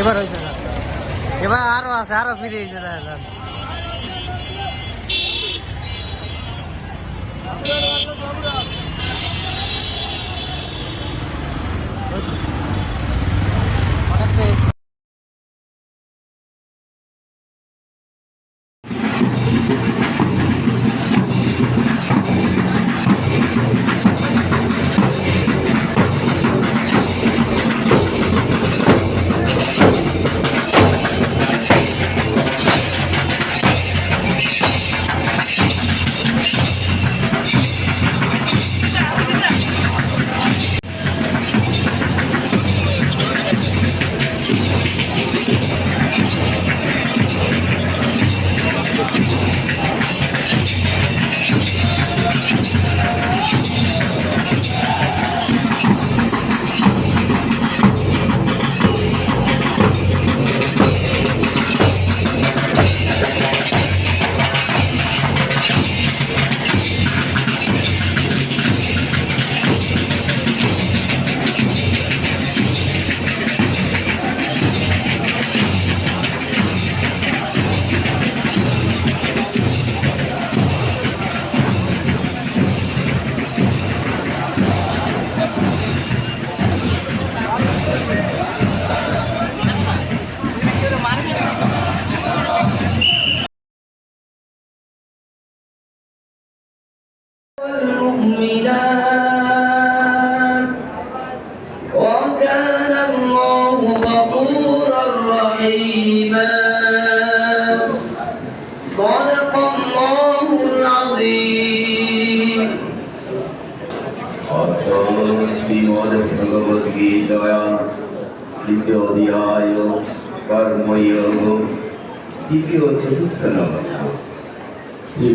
এবার হয়েছে না এবার আরও আছে আরও ফিরে হয়েছে না এখন। অনেকটাই غفورا رحيما صدق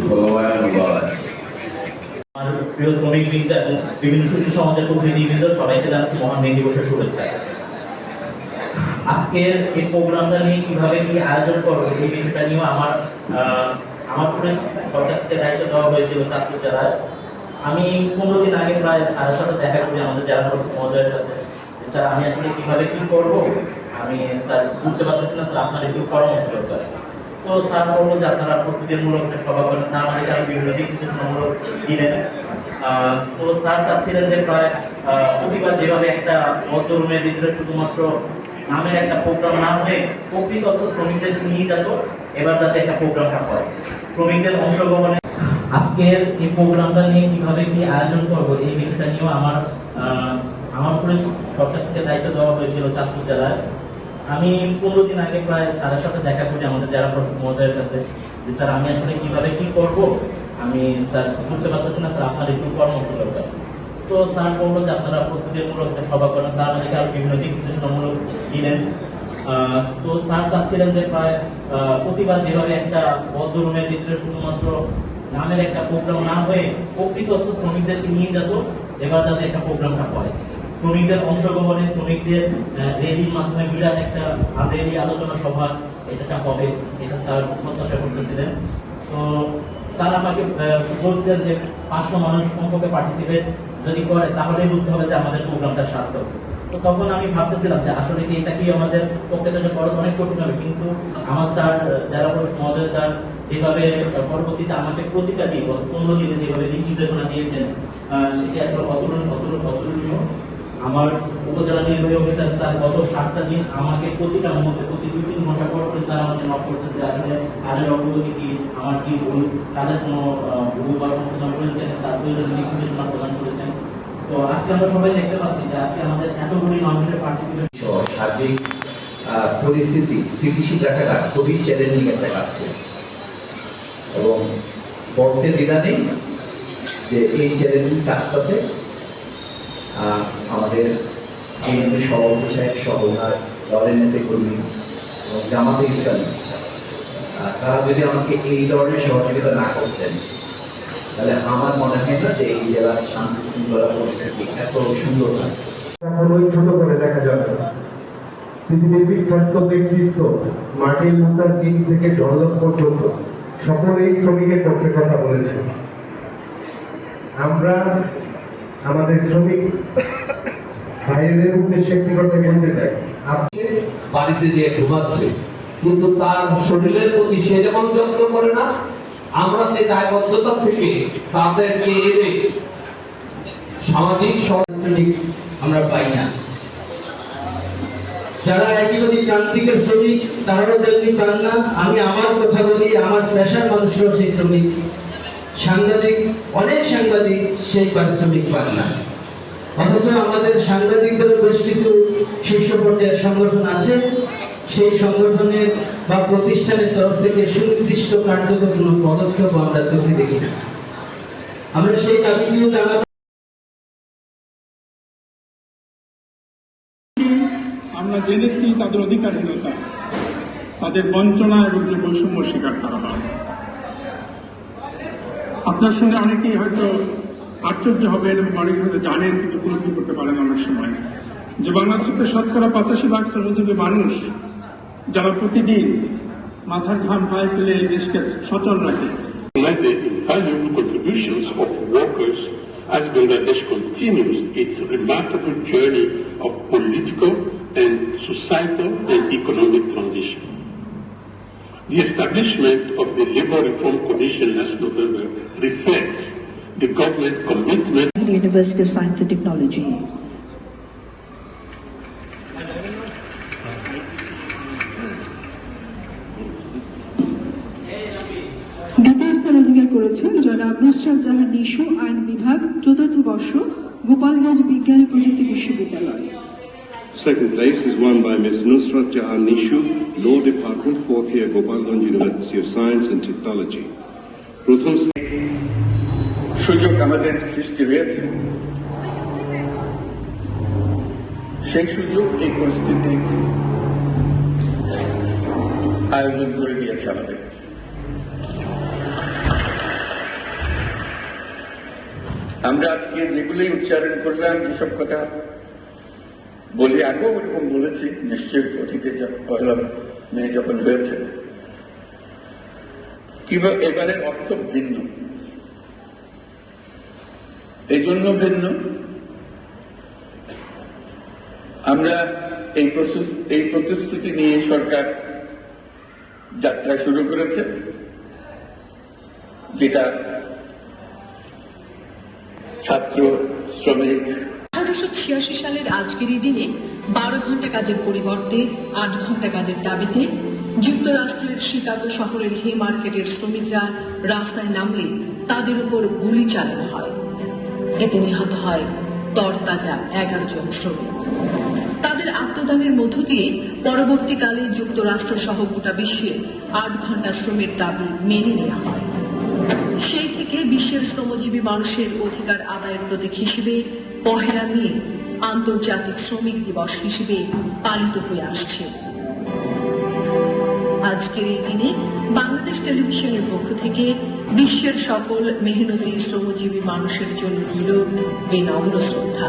ভগবান প্রিয় শ্রমিক বৃন্দ এবং বিভিন্ন সুশীল সমাজের প্রতিনিধিবৃন্দ সবাইকে জানাচ্ছি মহান মে দিবসের শুভেচ্ছা। আজকের এই প্রোগ্রামটা নিয়ে কীভাবে কি আয়োজন করব সেই বিষয়টা নিয়েও আমার আমার পুরো সরকার থেকে দায়িত্ব দেওয়া হয়েছিল ছাত্র জেলায় আমি পনেরো দিন আগে প্রায় তার সাথে দেখা করি আমাদের পরিষদ মহোদয়ের সাথে। স্যার আমি আসলে কীভাবে কি করব, আমি স্যার বুঝতে পারতেছি না স্যার আপনার একটু পরামর্শ দরকার তো স্যার বলল যে আপনারা প্রতিদিনমূলক সভা করেন। স্যার আমাদেরকে আরও বিভিন্ন দিক নির্দেশনামূলক দিলেন তো স্যার চাচ্ছিলেন যে প্রায় প্রতিবার যেভাবে একটা মধ্যরুমের ভিতরে শুধুমাত্র নামের একটা প্রোগ্রাম না হয়ে প্রকৃত অর্থ শ্রমিকদের নিয়ে যেত এবার যাতে একটা প্রোগ্রামটা হয়। শ্রমিকদের অংশগ্রহণে আজকের এই প্রোগ্রামটা নিয়ে কীভাবে কি আয়োজন করব, এই বিষয়টা নিয়েও আমার আমার উপরে সরকার থেকে দায়িত্ব দেওয়া হয়েছিল চাঁদপুর জেলায়। আমি পনেরো দিন আগে প্রায় তাদের সাথে দেখা করি, আমাদের জেলা প্রশাসক মহোদয়ের কাছে, যে স্যার, আমি আসলে কীভাবে কি করব? আমি স্যার বুঝতে পারতেছি না, স্যার, আপনার একটু পরামর্শ দরকার। তো স্যার বলল যে আপনারা প্রস্তুতিমূলক সভা করেন স্যার আমাদেরকে আরও বিভিন্ন দিক নির্দেশনামূলক দিলেন। তো স্যার চাচ্ছিলেন যে প্রায় প্রতিবার যেভাবে একটা বদ্ধ রুমের ভিতরে শুধুমাত্র নামের একটা প্রোগ্রাম না হয়ে প্রকৃত শ্রমিকদেরকে নিয়ে যেত, এবার যাতে একটা প্রোগ্রামটা হয়। শ্রমিকদের অংশগ্রহণে শ্রমিকদের রেলির মাধ্যমে বিরাট একটা রেলি আলোচনা সভা এটা হবে, এটা স্যার প্রত্যাশা করতেছিলেন। তো স্যার আমাকে বলতেন যে পাঁচশো মানুষ কমপক্ষে পার্টিসিপেট যদি করে তাহলে বুঝতে হবে যে আমাদের প্রোগ্রামটা সার্থক। তো তখন আমি ভাবতেছিলাম যে আসলে কি এটা কি আমাদের পক্ষে থেকে বড় অনেক কঠিন হবে। কিন্তু আমার স্যার যারা মহোদয় স্যার, যেভাবে পরবর্তীতে আমাকে প্রতিটা অন্য পনেরো দিনে যেভাবে নির্দেশনা দিয়েছেন সেটি আসলে অতুলন অতুল, অতুলনীয়। আমার উপজেলা নির্বাহী অফিসার স্যার গত সাতটা দিন আমাকে প্রতিটা মুহূর্তে, প্রতি দুই তিন ঘণ্টা পর পর স্যার আমাকে নক করতেছে আসলে কাজের অগ্রগতি কি, আমার কি ভুল, তাদের কোনো ভুল বা সংশোধন করেছে তার প্রয়োজনে নির্দেশনা প্রদান করেছেন তো আজকে আমরা সবাই দেখতে পাচ্ছি যে আজকে আমাদের এতগুলি মানুষের সহ সার্বিক পরিস্থিতি, স্থিতিশীল রাখাটা খুবই চ্যালেঞ্জিং একটা কাজ। এবং বলতে দ্বিধা নেই যে এই চ্যালেঞ্জিং কাজটাতে আমাদের বিএনপি সভাপতি সাহেব সহ ওনার দলের নেতা কর্মী এবং জামাতে ইসলামী। তারা যদি আমাকে এই ধরনের সহযোগিতা না করতেন, তাহলে আমার মনে হয় না যে এই জেলার শান্তি শৃঙ্খলা পরিস্থিতি এত সুন্দর কখনোই ছোট করে দেখা যাবে। পৃথিবীর বিখ্যাত ব্যক্তিত্ব মার্টিন লুথার কিং থেকে জনলক পর্যন্ত সকলেই শ্রমিকের পক্ষে কথা বলেছেন আমরা আমাদের শ্রমিক ভাইদের উদ্দেশ্যে একটি কথা বলতে চাই। বাড়িতে যেয়ে ঘুমাচ্ছে, কিন্তু তার শরীরের প্রতি সে যেমন যত্ন করে না, আমরা যে দায়বদ্ধতা থেকে তাদেরকে এনে সামাজিক শ্রমিক আমরা পাই না। যারা একইবাদী প্রান্তিকের শ্রমিক, তারাও তেমনি পান না, আমি আমার কথা বলি, আমার পেশার মানুষরাও সেই শ্রমিক। সাংবাদিক, অনেক সাংবাদিক সেই পারিশ্রমিক পান না। অথচ আমাদের সাংবাদিকদের বেশ কিছু শীর্ষ পর্যায়ের সংগঠন আছে। সেই সংগঠনের বা প্রতিষ্ঠানের তরফ থেকে সুনির্দিষ্ট কার্যকর পদক্ষেপ আমরা চোখে দেখি আমরা সেই দাবিটিও জানাতে আমরা জেনেছি তাদের অধিকারহীনতা, তাদের বঞ্চনা এবং যে বৈষম্য শিকার করা হয়। আপনার সঙ্গে অনেকেই হয়তো আশ্চর্য হবে এবং অনেকে হয়তো জানেন কিন্তু উপলব্ধি করতে পারেন অনেক সময় যে বাংলাদেশকে শতকরা পঁচাশি ভাগ শ্রমজীবী মানুষ যারা প্রতিদিন মাথার ঘাম পায়ে ফেলে এই দেশকে সচল রাখে As Bangladesh continues its remarkable journey of political and societal and economic transition. The establishment of the Labour Reform Commission last November reflects the government's commitment the University of Science and Technology. দ্বিতীয় স্থান অধিকার করেছেন জনাব নুসরাত জাহান নিশু আইন বিভাগ চতুর্থ বর্ষ গোপালগঞ্জ বিজ্ঞান প্রযুক্তি বিশ্ববিদ্যালয় Second place is won by Ms. Nusrat Jahan Nishu, Law Department, fourth year, Gopalganj University of Science and Technology. প্রথম সুযোগ আমাদের সৃষ্টি হয়েছে সেই সুযোগ এই পরিস্থিতি আয়োজন করে দিয়েছে আমাদের আমরা আজকে যেগুলোই উচ্চারণ করলাম যেসব কথা বলি আগেও এরকম বলেছি, নিশ্চয়ই অতীতে পয়লা মেয়ে যখন হয়েছে। কিংবা এবারের অর্থ ভিন্ন। এই জন্য ভিন্ন। আমরা এই এই প্রতিশ্রুতি নিয়ে সরকার যাত্রা শুরু করেছে, যেটা ছাত্র, শ্রমিক আঠারোশো ছিয়াশি সালের আজকের এই দিনে বারো ঘণ্টা কাজের পরিবর্তে আট ঘণ্টা কাজের দাবিতে যুক্তরাষ্ট্রের শিকাগো শহরের হে মার্কেটের শ্রমিকরা রাস্তায় নামলে তাদের উপর গুলি চালানো হয়। এতে নিহত হয় তরতাজা এগারো জন শ্রমিক। তাদের আত্মদানের মধ্য দিয়ে পরবর্তীকালে যুক্তরাষ্ট্র সহ গোটা বিশ্বে আট ঘণ্টা শ্রমের দাবি মেনে নেওয়া হয়। সেই থেকে বিশ্বের শ্রমজীবী মানুষের অধিকার আদায়ের প্রতীক হিসেবে পহেলা মে আন্তর্জাতিক শ্রমিক দিবস হিসেবে পালিত হয়ে আসছে। আজকের এই দিনে বাংলাদেশ টেলিভিশনের পক্ষ থেকে বিশ্বের সকল মেহনতি শ্রমজীবী মানুষের জন্য রইল বিনম্র শ্রদ্ধা।